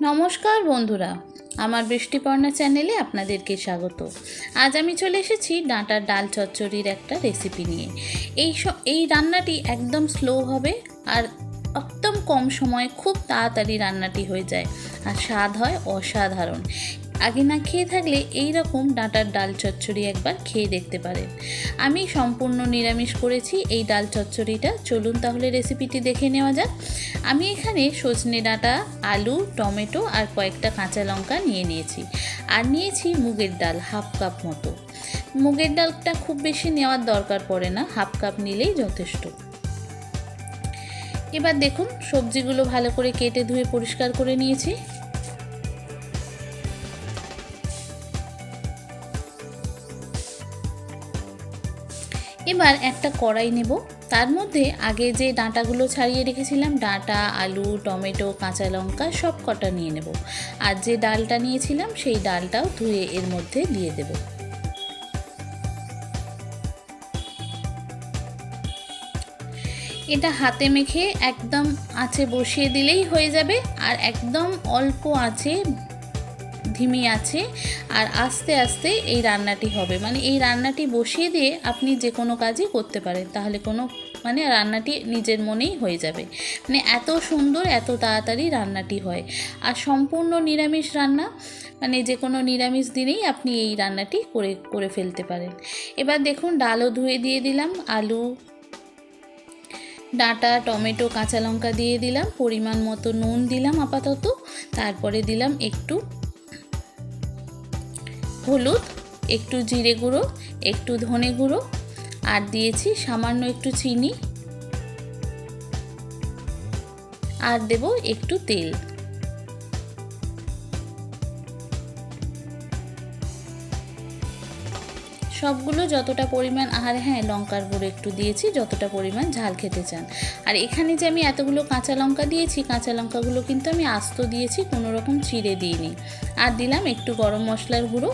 নমস্কার বন্ধুরা, আমার বৃষ্টিপর্ণা চ্যানেলে আপনাদেরকে স্বাগত। আজ আমি চলে এসেছি ডাঁটার ডাল চচ্চড়ির একটা রেসিপি নিয়ে। এই এই রান্নাটি একদম স্লো হবে আর একদম কম সময়ে খুব তাড়াতাড়ি রান্নাটি হয়ে যায়। আর স্বাদ হয় অসাধারণ। আগে না খেয়ে থাকলে এই রকম ডাঁটার ডাল চচ্চড়ি একবার খেয়ে দেখতে পারেন আমি সম্পূর্ণ নিরামিষ করেছি এই ডাল চচ্চড়িটা। চলুন তাহলে রেসিপিটি দেখে নেওয়া যাক। আমি এখানে সজনে ডাঁটা, আলু, টমেটো আর কয়েকটা কাঁচা লঙ্কা নিয়ে নিয়েছি। আর নিয়েছি মুগের ডাল হাফ কাপ মতো। মুগের ডালটা খুব বেশি নেওয়ার দরকার পড়ে না, হাফ কাপ নিলেই যথেষ্ট। এবার দেখুন, সবজিগুলো ভালো করে কেটে ধুয়ে পরিষ্কার করে নিয়েছি। এবার একটা কড়াই নেব। তার মধ্যে আগে যে ডাঁটাগুলো ছাড়িয়ে রেখেছিলাম, ডাঁটা, আলু, টমেটো, কাঁচা লঙ্কা সব কটা নিয়ে নেব। আর যে ডালটা নিয়েছিলাম, সেই ডালটাও ধুয়ে এর মধ্যে দিয়ে দেব। এটা হাতে মেখে একদম আঁচে বসিয়ে দিলেই হয়ে যাবে। আর একদম অল্প আঁচে ধিমি আছে আর আস্তে আস্তে এই রান্নাটি হবে। মানে এই রান্নাটি বসিয়ে দিয়ে আপনি যে কোনো কাজই করতে পারেন। তাহলে কোনো মানে রান্নাটি নিজের মনেই হয়ে যাবে। মানে এত সুন্দর, এত তাড়াতাড়ি রান্নাটি হয়। আর সম্পূর্ণ নিরামিষ রান্না মানে যে কোনো নিরামিষ দিনেই আপনি এই রান্নাটি করে করে ফেলতে পারেন। এবার দেখুন, ডালও ধুয়ে দিয়ে দিলাম, আলু, ডাঁটা, টমেটো, কাঁচা লঙ্কা দিয়ে দিলাম, পরিমাণ মতো নুন দিলাম আপাতত, তারপরে দিলাম একটু হলুদ, একটু জিরে গুঁড়ো, একটু ধনে গুঁড়ো, আর দিয়েছি সামান্য একটু চিনি। আর দেব একটু তেল। সবগুলো যতটা পরিমাণ আর হ্যাঁ লঙ্কার গুঁড়ো একটু দিয়েছি, যতটা পরিমাণ ঝাল খেতে চান। আর এখানে যে আমি এতগুলো কাঁচা লঙ্কা দিয়েছি, কাঁচা লঙ্কাগুলো কিন্তু আমি আস্ত দিয়েছি, কোনো রকম চিড়ে দিইনি। আর দিলাম একটু গরম মশলার গুঁড়ো,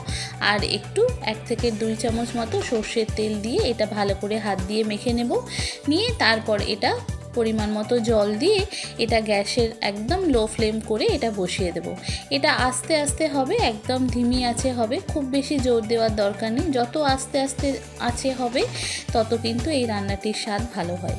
আর একটু এক থেকে দুই চামচ মতো সর্ষের তেল দিয়ে এটা ভালো করে হাত দিয়ে মেখে নেব। নিয়ে তারপর এটা পরিমাণ মতো জল দিয়ে এটা গ্যাসের একদম লো ফ্লেম করে এটা বসিয়ে দেব। এটা আস্তে আস্তে হবে, একদম ধিমি আছে হবে, খুব বেশি জোর দেওয়ার দরকার নেই। যত আস্তে আস্তে আছে হবে, তত কিন্তু এই রান্নাটির স্বাদ ভালো হয়।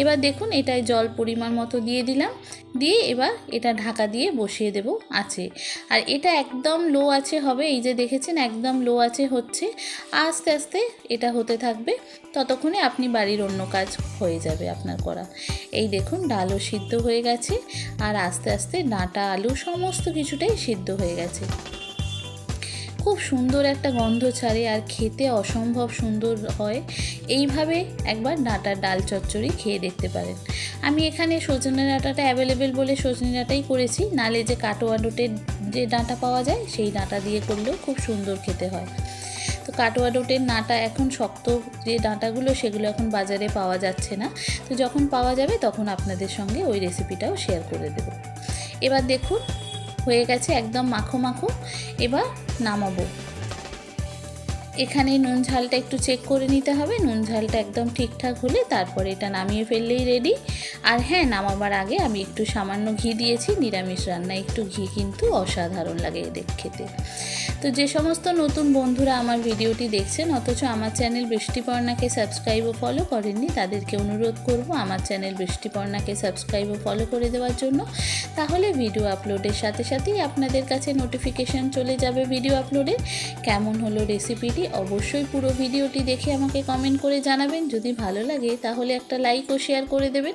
এবার দেখুন এটায় জল পরিমাণ মতো দিয়ে দিলাম। দিয়ে এবার এটা ঢাকা দিয়ে বসিয়ে দেব আছে। আর এটা একদম লো আছে হবে, এই যে দেখেছেন একদম লো আছে হচ্ছে, আস্তে আস্তে এটা হতে থাকবে, ততক্ষণে আপনি বাড়ির অন্য কাজ হয়ে যাবে আপনার করা। এই দেখুন ডালও সিদ্ধ হয়ে গেছে, আর আস্তে আস্তে ডাঁটা আলু সমস্ত কিছুটাই সিদ্ধ হয়ে গেছে। খুব সুন্দর একটা গন্ধ ছাড়ে আর খেতে অসম্ভব সুন্দর হয়। এইভাবে একবার ডাঁটার ডাল চচ্চড়ি খেয়ে দেখতে পারেন। আমি এখানে সজনে ডাঁটাটা অ্যাভেলেবেল বলে সজনে ডাঁটাই করেছি। নালে যে কাটোয়া ডোটের যে ডাঁটা পাওয়া যায়, সেই ডাঁটা দিয়ে করলেও খুব সুন্দর খেতে হয়। তো কাটোয়া ডোটের নাটা এখন শক্ত যে ডাঁটাগুলো, সেগুলো এখন বাজারে পাওয়া যাচ্ছে না। তো যখন পাওয়া যাবে, তখন আপনাদের সঙ্গে ওই রেসিপিটাও শেয়ার করে দেব। এবার দেখুন হয়ে গেছে একদম মাখো মাখো। এবার নামাবো। এখানে নুন ঝালটা একটু চেক করে নিতে হবে। নুন ঝালটা একদম ঠিকঠাক হলে তারপরে এটা নামিয়ে ফেললেই রেডি আর হ্যাঁ নামাবার আগে আমি একটু সামান্য ঘি দিয়েছি। নিরামিষ রান্নায় একটু ঘি কিন্তু অসাধারণ লাগে এদের খেতে। তো যে সমস্ত নতুন বন্ধুরা আমার ভিডিওটি দেখছেন, অথচ আমার চ্যানেল বৃষ্টিপর্ণাকে সাবস্ক্রাইব ও ফলো করেননি, তাদেরকে অনুরোধ করব আমার চ্যানেল বৃষ্টিপর্ণাকে সাবস্ক্রাইব ও ফলো করে দেওয়ার জন্য। তাহলে ভিডিও আপলোডের সাথে সাথেই আপনাদের কাছে নোটিফিকেশান চলে যাবে ভিডিও আপলোডে কেমন হলো রেসিপিটি অবশ্যই পুরো ভিডিওটি দেখে আমাকে কমেন্ট করে জানাবেন। যদি ভালো লাগে, তাহলে একটা লাইক ও শেয়ার করে দেবেন।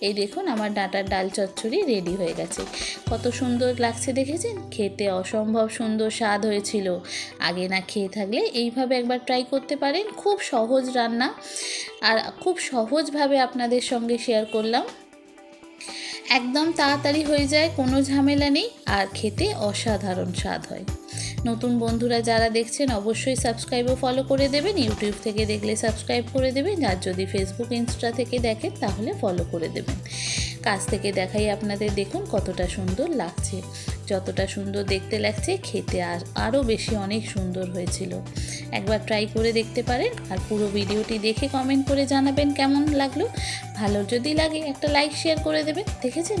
এই দেখুন, আমার ডাঁটার ডাল চচ্চড়ি রেডি হয়ে গেছে। কত সুন্দর লাগছে দেখেছেন? খেতে অসম্ভব সুন্দর স্বাদ হয়েছিল। আগে না খেয়ে থাকলে এইভাবে একবার ট্রাই করতে পারেন। খুব সহজ রান্না। আর খুব সহজভাবে আপনাদের সঙ্গে শেয়ার করলাম। একদম তাড়াতাড়ি হয়ে যায়, কোনো ঝামেলা নেই। আর খেতে অসাধারণ স্বাদ হয়। নতুন বন্ধুরা যারা দেখছেন, অবশ্যই সাবস্ক্রাইব ও ফলো করে দেবেন। ইউটিউব থেকে দেখলে সাবস্ক্রাইব করে দেবেন। আর যদি ফেসবুক ইনস্টা থেকে দেখেন, তাহলে ফলো করে দেবেন। কাছ থেকে দেখাই আপনাদের দেখুন কতটা সুন্দর লাগছে। যতটা সুন্দর দেখতে লাগছে, খেতে আর আরও বেশি অনেক সুন্দর হয়েছিল। একবার ট্রাই করে দেখতে পারেন আর পুরো ভিডিওটি দেখে কমেন্ট করে জানাবেন কেমন লাগল। ভালো যদি লাগে একটা লাইক শেয়ার করে দেবেন। দেখেছেন?